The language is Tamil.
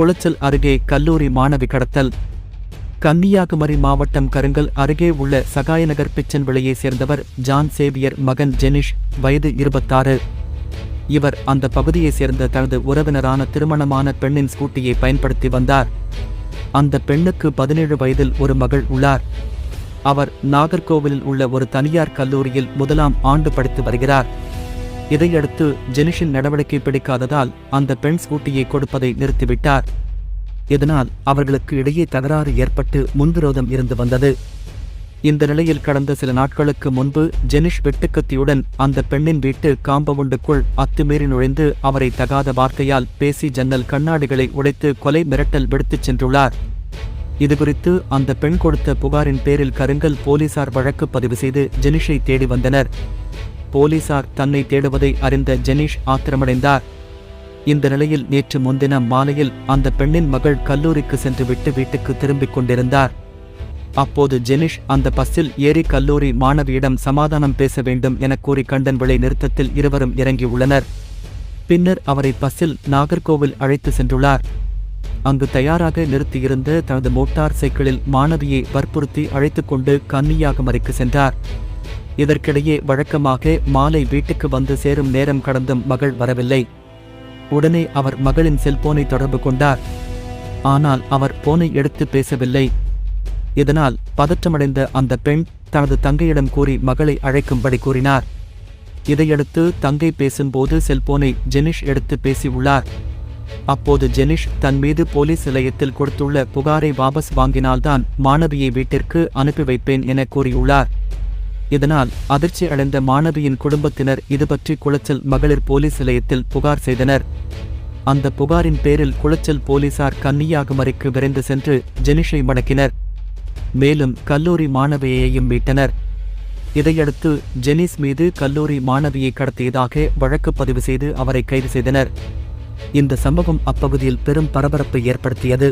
குளச்சல் அருகே கல்லூரி மாணவி கடத்தல். கன்னியாகுமரி மாவட்டம் கருங்கல் அருகே உள்ள சகாயநகர் பிச்சன் விலையை சேர்ந்தவர் ஜான் சேவியர் மகன் ஜெனிஷ் வயது இருபத்தாறு. இவர் அந்த பகுதியைச் சேர்ந்த தனது உறவினரான திருமணமான பெண்ணின் ஸ்கூட்டியை பயன்படுத்தி வந்தார். அந்த பெண்ணுக்கு பதினேழு வயதில் ஒரு மகள் உள்ளார். அவர் நாகர்கோவிலில் உள்ள ஒரு தனியார் கல்லூரியில் முதலாம் ஆண்டு படித்து வருகிறார். இதையடுத்து ஜெனிஷின் நடவடிக்கை பிடிக்காததால் அந்த பெண் ஸ்கூட்டியை கொடுப்பதை நிறுத்திவிட்டார். இதனால் அவர்களுக்கு இடையே தகராறு ஏற்பட்டு முன்விரோதம் இருந்து வந்தது. இந்த நிலையில் கடந்த சில நாட்களுக்கு முன்பு ஜெனிஷ் வெட்டுக்கத்தியுடன் அந்த பெண்ணின் வீட்டு காம்பவுண்டுக்குள் அத்துமீறி நுழைந்து அவரை தகாத வார்த்தையால் பேசி ஜன்னல் கண்ணாடிகளை உடைத்து கொலை மிரட்டல் விடுத்துச் சென்றுள்ளார். இதுகுறித்து அந்த பெண் கொடுத்த புகாரின் பேரில் கருங்கல் போலீசார் வழக்கு பதிவு செய்து ஜெனிஷை தேடி வந்தனர். போலீசார் தன்னை தேடுவதை அறிந்த ஜெனிஷ் ஆத்திரமடைந்தார். இந்த நிலையில் நேற்று முன்தினம் மாலையில் அந்த பெண்ணின் மகள் கல்லூரிக்கு சென்றுவிட்டு வீட்டுக்கு திரும்பிக் கொண்டிருந்தார். அப்போது ஜெனிஷ் அந்த பஸ்ஸில் ஏறி கல்லூரி மாணவியிடம் சமாதானம் பேச வேண்டும் என கூறி கண்டன் விளை நிறுத்தத்தில் இருவரும் இறங்கியுள்ளனர். பின்னர் அவரை பஸ்ஸில் நாகர்கோவில் அழைத்து சென்றுள்ளார். அங்கு தயாராக நிறுத்தியிருந்த தனது மோட்டார் சைக்கிளில் மாணவியை வற்புறுத்தி அழைத்துக்கொண்டு கன்னியாகுமரிக்கு சென்றார். இதற்கிடையே வழக்கமாக மாலை வீட்டுக்கு வந்து சேரும் நேரம் கடந்தும் மகள் வரவில்லை. உடனே அவர் மகளின் செல்போனை தொடர்பு கொண்டார். ஆனால் அவர் போனை எடுத்து பேசவில்லை. இதனால் பதற்றமடைந்த அந்த பெண் தனது தங்கையிடம் கூறி மகளை அழைக்கும்படி கூறினார். இதையடுத்து தங்கை பேசும்போது செல்போனை ஜெனிஷ் எடுத்து பேசியுள்ளார். அப்போது ஜெனிஷ் தன் மீது போலீஸ் நிலையத்தில் கொடுத்துள்ள புகாரை வாபஸ் வாங்கினால்தான் மாணவியை வீட்டிற்கு அனுப்பி வைப்பேன் என கூறியுள்ளார். இதனால் அதிர்ச்சி அடைந்த மாணவியின் குடும்பத்தினர் இதுபற்றி குளச்சல் மகளிர் போலீஸ் நிலையத்தில் புகார் செய்தனர். அந்த புகாரின் பேரில் குளச்சல் போலீசார் கன்னியாகுமரிக்கு விரைந்து சென்று ஜெனிஷை மடக்கினர். மேலும் கல்லூரி மாணவியையும் மீட்டனர். இதையடுத்து ஜெனிஸ் மீது கல்லூரி மாணவியை கடத்தியதாக வழக்கு பதிவு செய்து அவரை கைது செய்தனர். இந்த சம்பவம் அப்பகுதியில் பெரும் பரபரப்பை ஏற்படுத்தியது.